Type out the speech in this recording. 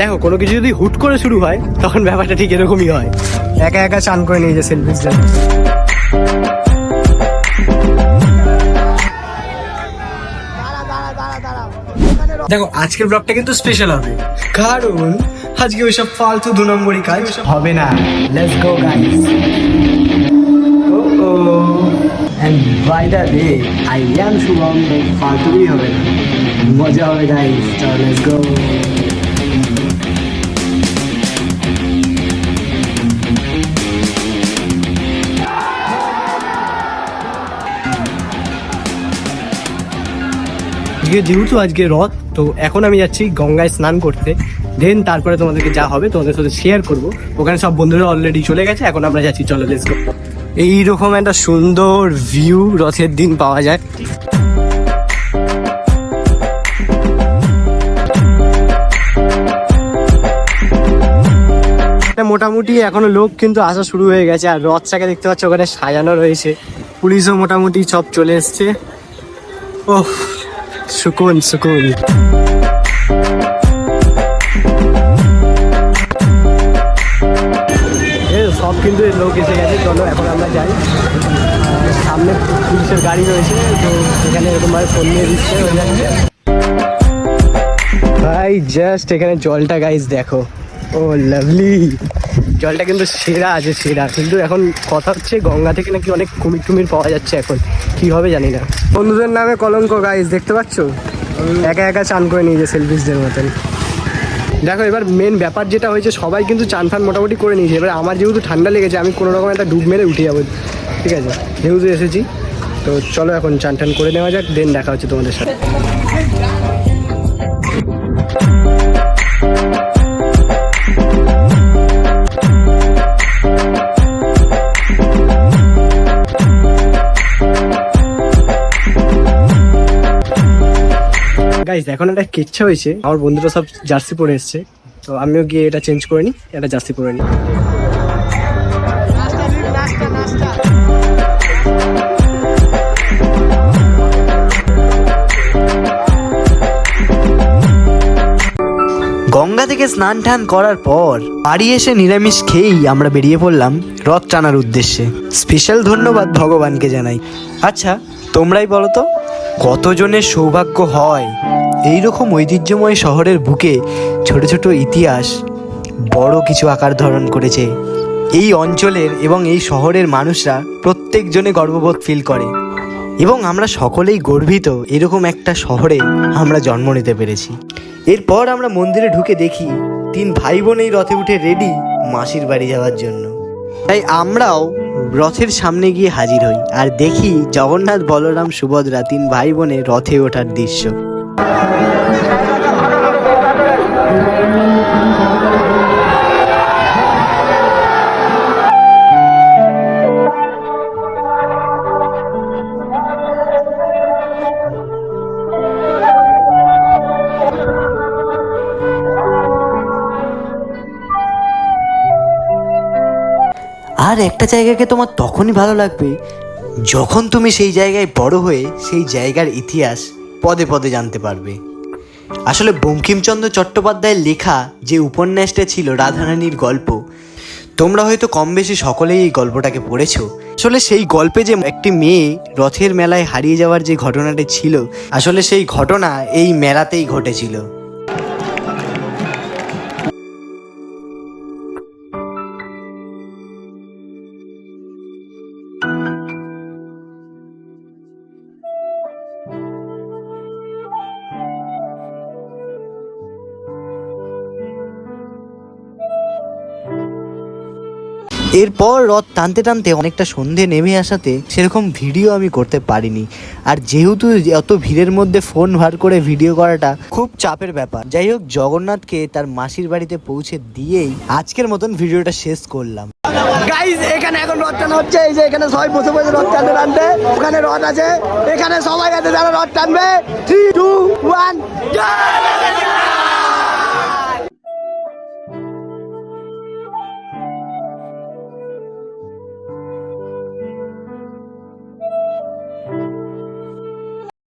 দেখো কোনো কিছু যদি হুট করে শুরু হয় তখন ব্যাপারটা ঠিক এরকমই হয়। একা একা চান করে নিয়ে যে সেলফিস দেখো আজকের ব্লগটা কিন্তু স্পেশাল হবে। কারণ আজকে ওইসব ফালতু দু নম্বরই কাজ। হবে না। Let's go guys oh and by the way I am Shubham ফালতুই হবে না। মজা হবে গাইস চলো লেটস গো আজকে যেহেতু আজকে রথ, তো এখন আমি যাচ্ছি গঙ্গায় স্নান করতে। দেন তারপরে তোমাদেরকে যা হবে তোমাদের সাথে শেয়ার করব। ওখানে সব বন্ধুরা অলরেডি চলে গেছে, এখন আমরা যাচ্ছি, চলো লেটস গো এইরকম একটা সুন্দর ভিউ রথের দিন পাওয়া যায়। মোটামুটি এখনও লোক কিন্তু আসা শুরু হয়ে গেছে, আর রথটাকে দেখতে পাচ্ছ ওখানে সাজানো রয়েছে। পুলিশও মোটামুটি সব চলে এসছে। ওহ। সুকুন সুকুন সব কিন্তু লোক এসে গেছে, চলো এখন আমরা যাই। সামনে পুলিশের গাড়ি রয়েছে, তো এখানে এরকমভাবে ফোন নিয়ে দিচ্ছে, হয়ে যাচ্ছে। ভাই জাস্ট এখানে জলটা গাইস দেখো। ও লাভলি জলটা কিন্তু সেরা আছে, সেরা। কিন্তু এখন কথা হচ্ছে গঙ্গা থেকে নাকি অনেক কুমির টুমির পাওয়া যাচ্ছে এখন। কি হবে জানি না। বন্ধুদের নামে কলঙ্ক গাইস দেখতে পাচ্ছ? একা একা চান করে নিয়েছে সেলফিসদের মতন। দেখো, এবার মেন ব্যাপার যেটা হয়েছে, সবাই কিন্তু চান ফান মোটামুটি করে নিয়েছে। এবার আমার যেহেতু ঠান্ডা লেগেছে, আমি কোনো রকম একটা ডুব মেরে উঠে যাব। ঠিক আছে? যেহেতু এসেছি, তো চলো এখন চান টান করে নেওয়া যাক দেন দেখা হচ্ছে তোমাদের সাথে। গাইজ এখন একটা কেচ্ছা হয়েছে। আমার বন্ধুরা সব জার্সি পরে এসছে। তো আমিও গিয়ে এটা চেঞ্জ করে নিই এটা জার্সি পরে নিই। গঙ্গা থেকে স্নান টান করার পর বাড়ি এসে নিরামিষ খেয়েই আমরা বেরিয়ে পড়লাম রথ টানার উদ্দেশ্যে। স্পেশাল ধন্যবাদ ভগবানকে জানাই। আচ্ছা তোমরাই বলো তো কতজনের সৌভাগ্য হয়? এই রকম ঐতিহ্যময় শহরের বুকে ছোট ছোট ইতিহাস বড় কিছু আকার ধারণ করেছে। এই অঞ্চলের এবং এই শহরের মানুষরা প্রত্যেকজনে গর্ববোধ ফিল করে। এবং আমরা সকলেই গর্বিত এরকম একটা শহরে আমরা জন্ম নিতে পেরেছি। এরপর আমরা মন্দিরে ঢুকে দেখি তিন ভাই বোন এই রথে উঠে রেডি মাসির বাড়ি যাওয়ার জন্য। তাই আমরাও রথের সামনে গিয়ে হাজির হই আর দেখি জগন্নাথ বলরাম সুভদ্রা তিন ভাই বোনে রথে ওঠার দৃশ্য। আর একটা জায়গাকে তোমার তখনই ভালো লাগবে যখন তুমি সেই জায়গায় বড় হয়ে সেই জায়গার ইতিহাস পদে পদে জানতে পারবে। আসলে বঙ্কিমচন্দ্র চট্টোপাধ্যায়ের লেখা যে উপন্যাসটা ছিল রাধারানীর গল্প, তোমরা হয়তো কম বেশি সকলেই এই গল্পটাকে পড়েছো। আসলে সেই গল্পে যে একটি মেয়ে রথের মেলায় হারিয়ে যাওয়ার যে ঘটনাটি ছিল, আসলে সেই ঘটনা এই মেলাতেই ঘটেছিল। এরপর রথ টানতে টানতে অনেকটা সন্ধে নেমে আসাতে সেরকম ভিডিও আমি করতে পারিনি। আর যেহেতু অত ভিড়ের মধ্যে ফোন ভার করে ভিডিও করাটা খুব চাপের ব্যাপার। যাই হোক, জগন্নাথকে তার মাসির বাড়িতে পৌঁছে দিয়েই আজকের মতন ভিডিওটা শেষ করলাম। গাইজ এখানে এখন রথ টানা হচ্ছে। এই যে এখানে সবাই বসে বসে রথ টানতে টানতে ওখানে রথ আছে। এখানে সবাই আছে যারা রথ টানবে। Three two one